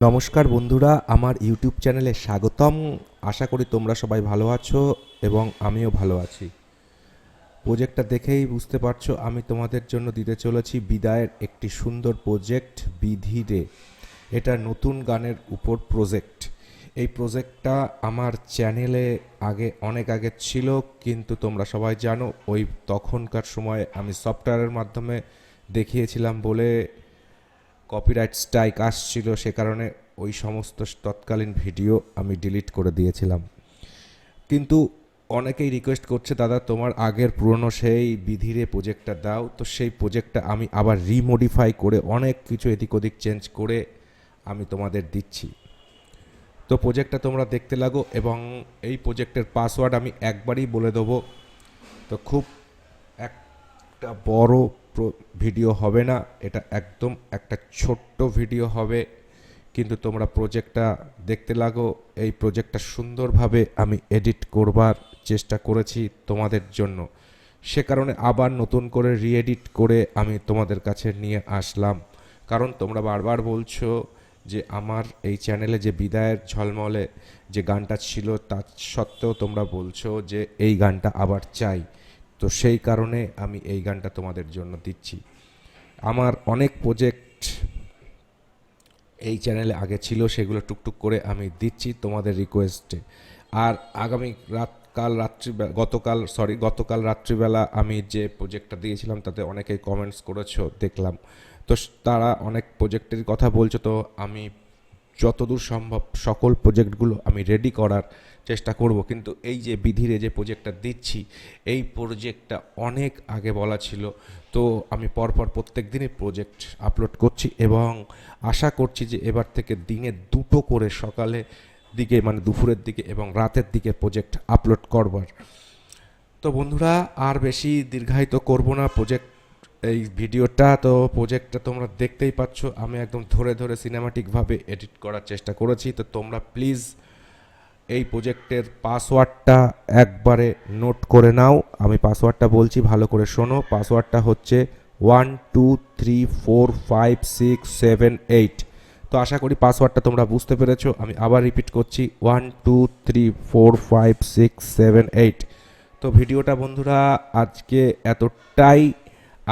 নমস্কার বন্ধুরা, আমার ইউটিউব চ্যানেলে স্বাগতম। আশা করি তোমরা সবাই ভালো আছো এবং আমিও ভালো আছি। প্রজেক্টটা দেখেই বুঝতে পারছ, আমি তোমাদের জন্য দিতে চলেছি বিদায়ের একটি সুন্দর প্রজেক্ট বিধিরে এটা নতুন গানের উপর প্রজেক্ট এই প্রজেক্টটা আমার চ্যানেলে আগে অনেক আগে ছিল, কিন্তু তোমরা সবাই জানো, ওই তখনকার সময় আমি সফটওয়্যারের মাধ্যমে দেখিয়েছিলাম বলে কপিরাইট স্ট্রাইক আসছিল সে কারণে ওই সমস্ত তৎকালীন ভিডিও আমি ডিলিট করে দিয়েছিলাম। কিন্তু অনেকেই রিকোয়েস্ট করছে, দাদা, তোমার আগের পুরনো সেই বিধিরে প্রজেক্টটা দাও। তো সেই প্রজেক্টটা আমি আবার রিমোডিফাই করে অনেক কিছু এদিক ওদিক চেঞ্জ করে আমি তোমাদের দিচ্ছি। তো প্রজেক্টটা তোমরা দেখতে লাগো এবং এই প্রজেক্টের পাসওয়ার্ড আমি একবারই বলে দেবো। তো খুব একটা বড় ভিডিও হবে না, এটা একদম একটা ছোট্ট ভিডিও হবে। কিন্তু তোমরা প্রজেক্টটা দেখতে লাগো, এই প্রজেক্টটা সুন্দরভাবে আমি এডিট করবার চেষ্টা করেছি তোমাদের জন্য। সে কারণে আবার নতুন করে রিএডিট করে আমি তোমাদের কাছে নিয়ে আসলাম। কারণ তোমরা বারবার বলছো যে আমার এই চ্যানেলে যে বিদায়ের ঝলমলে যে গানটা ছিল, তা সত্ত্বেও তোমরা বলছো যে এই গানটা আবার চাই। তো সেই কারণে আমি এই গানটা তোমাদের জন্য দিচ্ছি। আমার অনেক প্রজেক্ট এই চ্যানেলে আগে ছিল, সেগুলো টুকটুক করে আমি দিচ্ছি তোমাদের রিকোয়েস্টে আর আগামী রাত, কাল রাত্রি গতকাল সরি গতকাল রাত্রিবেলা আমি যে প্রজেক্টটা দিয়েছিলাম, তাতে অনেকেই কমেন্টস করেছ, দেখলাম। তো তারা অনেক প্রজেক্টের কথা বলছো, তো আমি যতদূর সম্ভব সকল প্রজেক্টগুলো আমি রেডি করার চেষ্টা করব। কিন্তু এই যে বিধিরে যে প্রজেক্টটা দিচ্ছি, এই প্রজেক্টটা অনেক আগে বলা ছিল। তো আমি পরপর প্রত্যেক দিনই প্রজেক্ট আপলোড করছি এবং আশা করছি যে এবার থেকে দিনে দুটো করে সকালে দিকে মানে দুপুরের দিকে এবং রাতের দিকে প্রজেক্ট আপলোড করবার। তো বন্ধুরা, আর বেশি দীর্ঘায়িত করব না। প্রজেক্ট এই ভিডিওটা তো প্রজেক্টটা তোমরা দেখতেই পাচ্ছ। আমি একদম ধরে ধরে সিনেমাটিকভাবে এডিট করার চেষ্টা করেছি। তো তোমরা প্লিজ এই প্রজেক্টের পাসওয়ার্ডটা একবারে নোট করে নাও। আমি পাসওয়ার্ডটা বলছি, ভালো করে শোনো। পাসওয়ার্ডটা হচ্ছে one two three four five six seven eight তো আশা করি পাসওয়ার্ডটা তোমরা বুঝতে পেরেছ। আমি আবার রিপিট করছি one two three four five six seven eight তো ভিডিওটা বন্ধুরা, আজকে এতটাই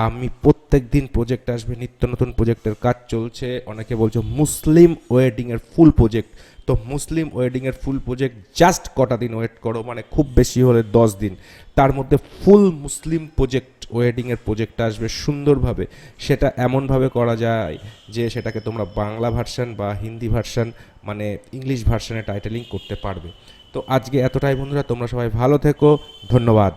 আমি প্রত্যেক দিন প্রজেক্ট আসবে, নিত্য নতুন প্রজেক্টের কাজ চলছে। অনেকে বলছো, মুসলিম ওয়েডিংয়ের ফুল প্রজেক্ট তো মুসলিম ওয়েডিংয়ের ফুল প্রজেক্ট জাস্ট কটা দিন ওয়েট করো মানে খুব বেশি হলে দশ দিন। তার মধ্যে ফুল মুসলিম প্রজেক্ট ওয়েডিংয়ের প্রজেক্ট আসবে সুন্দরভাবে। সেটা এমনভাবে করা যায় যে সেটাকে তোমরা বাংলা ভার্সান বা হিন্দি ভার্সান মানে ইংলিশ ভার্সানে টাইটেলিং করতে পারবে। তো আজকে এতটাই বন্ধুরা, তোমরা সবাই ভালো থেকো, ধন্যবাদ।